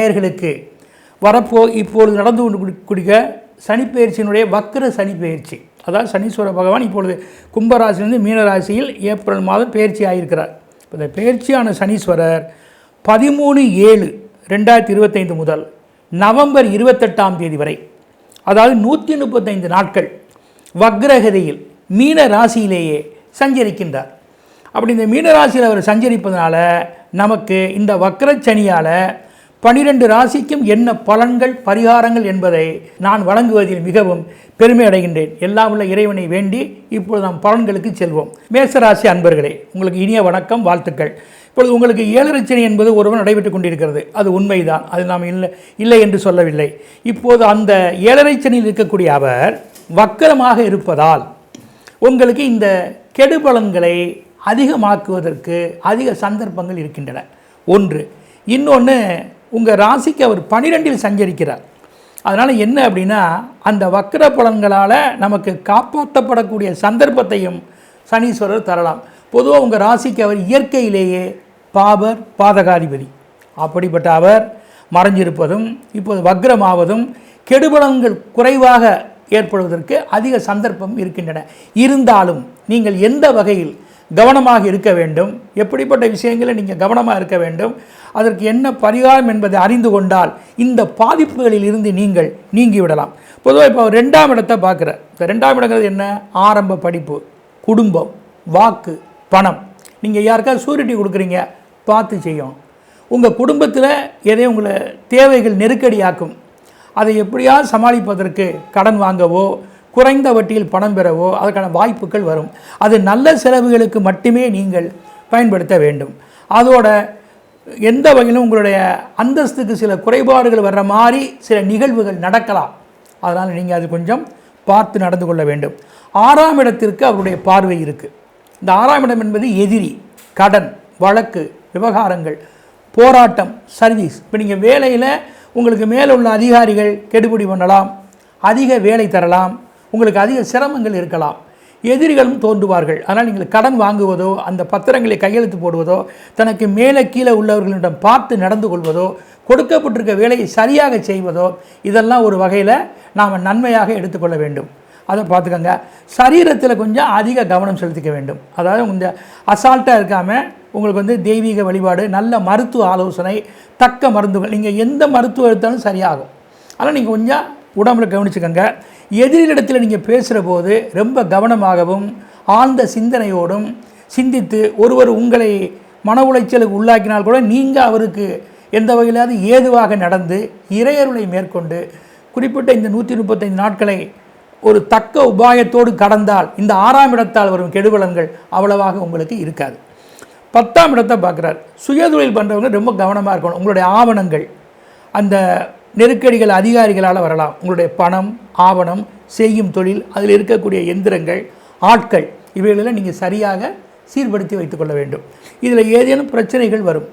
நேயர்களுக்கு வரப்போ இப்பொழுது நடந்து கொண்டு குடிக்க சனிப்பெயர்ச்சியினுடைய வக்கர சனிப்பெயர்ச்சி. அதாவது சனீஸ்வர பகவான் இப்பொழுது கும்பராசிலிருந்து மீனராசியில் ஏப்ரல் மாதம் பயிற்சி ஆகியிருக்கிறார். இந்த பயிற்சியான சனீஸ்வரர் பதிமூணு ஏழு ரெண்டாயிரத்தி இருபத்தைந்து முதல் நவம்பர் இருபத்தெட்டாம் தேதி வரை அதாவது நூற்றி முப்பத்தைந்து நாட்கள் வக்ரகதியில் மீன ராசியிலேயே சஞ்சரிக்கின்றார். அப்படி இந்த மீனராசியில் அவர் சஞ்சரிப்பதனால நமக்கு இந்த வக்ரச்சனியால் பனிரெண்டு ராசிக்கும் என்ன பலன்கள் பரிகாரங்கள் என்பதை நான் வழங்குவதில் மிகவும் பெருமை அடைகின்றேன். எல்லாம் உள்ள இறைவனை வேண்டி இப்பொழுது நாம் பலன்களுக்கு செல்வோம். மேசராசி அன்பர்களே உங்களுக்கு இனிய வணக்கம் வாழ்த்துக்கள். இப்பொழுது உங்களுக்கு ஏழரச்சனை என்பது ஒருவன் நடைபெற்று கொண்டிருக்கிறது. அது உண்மைதான். அது நாம் இல்லை இல்லை என்று சொல்லவில்லை. இப்போது அந்த ஏழரைச்சனையில் இருக்கக்கூடிய அவர் வக்கரமாக இருப்பதால் உங்களுக்கு இந்த கெடுபலன்களை அதிகமாக்குவதற்கு அதிக சந்தர்ப்பங்கள் இருக்கின்றன. ஒன்று. இன்னொன்று உங்கள் ராசிக்கு அவர் பனிரெண்டில் சஞ்சரிக்கிறார். அதனால் என்ன அப்படின்னா அந்த வக்கர பலன்களால் நமக்கு காப்பாற்றப்படக்கூடிய சந்தர்ப்பத்தையும் சனீஸ்வரர் தரலாம். பொதுவாக உங்கள் ராசிக்கு அவர் இயற்கையிலேயே பாபர் பாதகாதிபதி. அப்படிப்பட்ட அவர் மறைஞ்சிருப்பதும் இப்போது வக்ரமாவதும் கெடுபலன்கள் குறைவாக ஏற்படுவதற்கு அதிக சந்தர்ப்பம் இருக்கின்றன. இருந்தாலும் நீங்கள் எந்த வகையில் கவனமாக இருக்க வேண்டும். எப்படிப்பட்ட விஷயங்களில் நீங்கள் கவனமாக இருக்க வேண்டும். அதற்கு என்ன பரிகாரம் என்பதை அறிந்து கொண்டால் இந்த பாதிப்புகளில் இருந்து நீங்கள் நீங்கிவிடலாம். பொதுவாக இப்போ ரெண்டாம் இடத்தை பார்க்குற இப்போ ரெண்டாம் இடங்கிறது என்ன? ஆரம்ப படிப்பு குடும்பம் வாக்கு பணம். நீங்கள் யாருக்காவது சூரிட்டி கொடுக்குறீங்க பார்த்து செய்யும் உங்கள் குடும்பத்தில் எதையும் உங்களை தேவைகள் நெருக்கடியாக்கும். அதை எப்படியாவது சமாளிப்பதற்கு கடன் வாங்கவோ குறைந்த வட்டியில் பணம் பெறவோ அதற்கான வாய்ப்புகள் வரும். அது நல்ல செலவுகளுக்கு மட்டுமே நீங்கள் பயன்படுத்த வேண்டும். அதோட எந்த வகையிலும் உங்களுடைய அந்தஸ்துக்கு சில குறைபாடுகள் வர்ற மாதிரி சில நிகழ்வுகள் நடக்கலாம். அதனால் நீங்கள் அது கொஞ்சம் பார்த்து நடந்து கொள்ள வேண்டும். ஆறாம் இடத்திற்கு அவருடைய பார்வை இருக்குது இந்த ஆறாம் இடம் என்பது எதிரி கடன் வழக்கு விவகாரங்கள் போராட்டம் சர்வீஸ். இப்போ நீங்கள் வேலையில் உங்களுக்கு மேலே உள்ள அதிகாரிகள் கெடுபிடி பண்ணலாம் அதிக வேலை தரலாம் உங்களுக்கு அதிக சிரமங்கள் இருக்கலாம். எதிரிகளும் தோன்றுவார்கள். ஆனால் நீங்கள் கடன் வாங்குவதோ அந்த பத்திரங்களை கையெழுத்து போடுவதோ தனக்கு மேலே கீழே உள்ளவர்களிடம் பார்த்து நடந்து கொள்வதோ கொடுக்கப்பட்டிருக்க வேலையை சரியாக செய்வதோ இதெல்லாம் ஒரு வகையில் நாம் நன்மையாக எடுத்துக்கொள்ள வேண்டும். அதை பார்த்துக்கோங்க. சரீரத்தில் கொஞ்சம் அதிக கவனம் செலுத்திக்க வேண்டும். அதாவது கொஞ்சம் அசால்ட்டாக இருக்காமல் உங்களுக்கு வந்து தெய்வீக வழிபாடு நல்ல மருத்துவ ஆலோசனை தக்க மருந்துகள் நீங்கள் எந்த மருத்துவம் எடுத்தாலும் சரியாகும். ஆனால் நீங்கள் கொஞ்சம் உடம்புல கவனிச்சுக்கோங்க. எதிரிலிடத்தில் நீங்கள் பேசுகிற போது ரொம்ப கவனமாகவும் ஆழ்ந்த சிந்தனையோடும் சிந்தித்து ஒருவர் உங்களை மன உளைச்சலுக்கு உள்ளாக்கினால் கூட நீங்கள் அவருக்கு எந்த வகையிலாவது ஏதுவாக நடந்து இறையருளை மேற்கொண்டு குறிப்பிட்ட இந்த நூற்றி முப்பத்தைந்து நாட்களை ஒரு தக்க உபாயத்தோடு கடந்தால் இந்த ஆறாம் இடத்தால் வரும் கெடுபலன்கள் அவ்வளவாக உங்களுக்கு இருக்காது. பத்தாம் இடத்தை பார்க்குறார். சுயதொழில் பண்ணுறவங்க ரொம்ப கவனமாக இருக்கணும். உங்களுடைய ஆவணங்கள் அந்த நெருக்கடிகள் அதிகாரிகளால் வரலாம். உங்களுடைய பணம் ஆவணம் செய்யும் தொழில் அதில் இருக்கக்கூடிய எந்திரங்கள் ஆட்கள் இவைகளெல்லாம் நீங்கள் சரியாக சீர்படுத்தி வைத்துக்கொள்ள வேண்டும். இதில் ஏதேனும் பிரச்சனைகள் வரும்.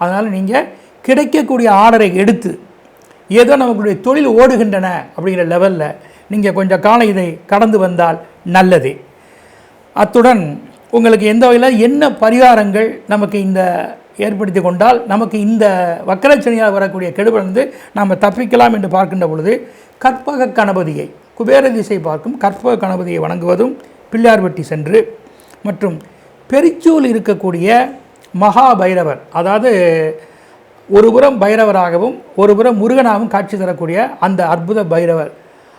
அதனால் நீங்கள் கிடைக்கக்கூடிய ஆர்டரை எடுத்து ஏதோ நமக்குடைய தொழில் ஓடுகின்றன அப்படிங்கிற லெவலில் நீங்கள் கொஞ்சம் காலம் இதை கடந்து வந்தால் நல்லது. அத்துடன் உங்களுக்கு எந்த வகையில் என்ன பரிகாரங்கள் நமக்கு இந்த ஏற்படுத்தி கொண்டால் நமக்கு இந்த வக்கரச்சனியால் வரக்கூடிய கெடுபிலிருந்து நாம் தப்பிக்கலாம் என்று பார்க்கின்ற பொழுது கற்பக கணபதியை குபேர திசை பார்க்கும் கற்பக கணபதியை வணங்குவதும் பிள்ளையார்பட்டி சென்று மற்றும் பெரிச்சூல் இருக்கக்கூடிய மகா பைரவர் அதாவது ஒருபுறம் பைரவராகவும் ஒருபுறம் முருகனாகவும் காட்சி தரக்கூடிய அந்த அற்புத பைரவர்.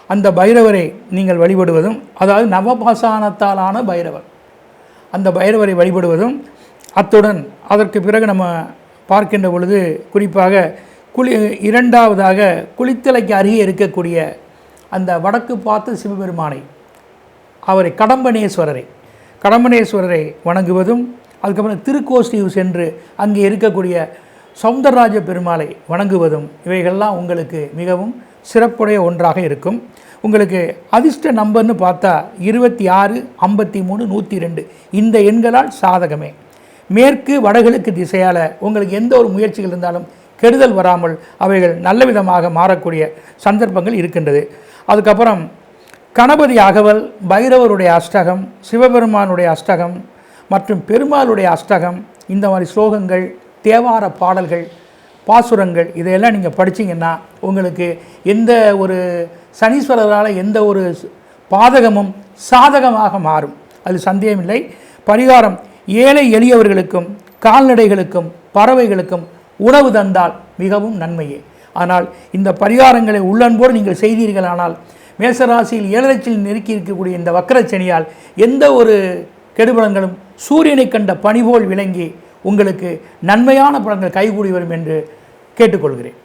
அந்த பைரவரை நீங்கள் வழிபடுவதும் அதாவது நவபாசானத்தாலான பைரவர். அந்த பைரவரை வழிபடுவதும் அத்துடன் அதற்கு பிறகு நம்ம பார்க்கின்ற பொழுது குறிப்பாக குளி இரண்டாவதாக குளித்தலைக்கு அருகே இருக்கக்கூடிய அந்த வடக்கு பார்த்த சிவபெருமானை அவரை கடம்பனேஸ்வரரை கடம்பனேஸ்வரரை வணங்குவதும் அதுக்கப்புறம் திருக்கோஷ்டியூர் சென்று அங்கே இருக்கக்கூடிய சௌந்தரராஜ பெருமாளை வணங்குவதும் இவைகள்லாம் உங்களுக்கு மிகவும் சிறப்புடைய ஒன்றாக இருக்கும். உங்களுக்கு அதிர்ஷ்ட நம்பர்னு பார்த்தா இருபத்தி ஆறு ஐம்பத்தி மூணு நூற்றி ரெண்டு இந்த எண்களால் சாதகமே. மேற்கு வடகிழக்கு திசையால் உங்களுக்கு எந்த ஒரு முயற்சிகள் இருந்தாலும் கெடுதல் வராமல் அவைகள் நல்ல விதமாக மாறக்கூடிய சந்தர்ப்பங்கள் இருக்கின்றது. அதுக்கப்புறம் கணபதி அகவல் பைரவருடைய அஷ்டகம் சிவபெருமானுடைய அஷ்டகம் மற்றும் பெருமாளுடைய அஷ்டகம் இந்த மாதிரி ஸ்லோகங்கள் தேவார பாடல்கள் பாசுரங்கள் இதையெல்லாம் நீங்கள் படிச்சீங்கன்னா உங்களுக்கு எந்த ஒரு சனீஸ்வரரால் எந்த ஒரு பாதகமும் சாதகமாக மாறும். அது சந்தேகமில்லை. பரிகாரம் ஏழை எளியவர்களுக்கும் கால்நடைகளுக்கும் பறவைகளுக்கும் உணவு தந்தால் மிகவும் நன்மையே. ஆனால் இந்த பரிகாரங்களை உள்ளன்போடு நீங்கள் செய்தீர்களானால் மேசராசியில் ஏழரைச்சில் நெருக்கி இருக்கக்கூடிய இந்த வக்கரச்சனியால் எந்த ஒரு கெடுபலங்களும் சூரியனை கண்ட பணிபோல் விளங்கி உங்களுக்கு நன்மையான பலன்கள் கைகூடி வரும் என்று கேட்டுக்கொள்கிறேன்.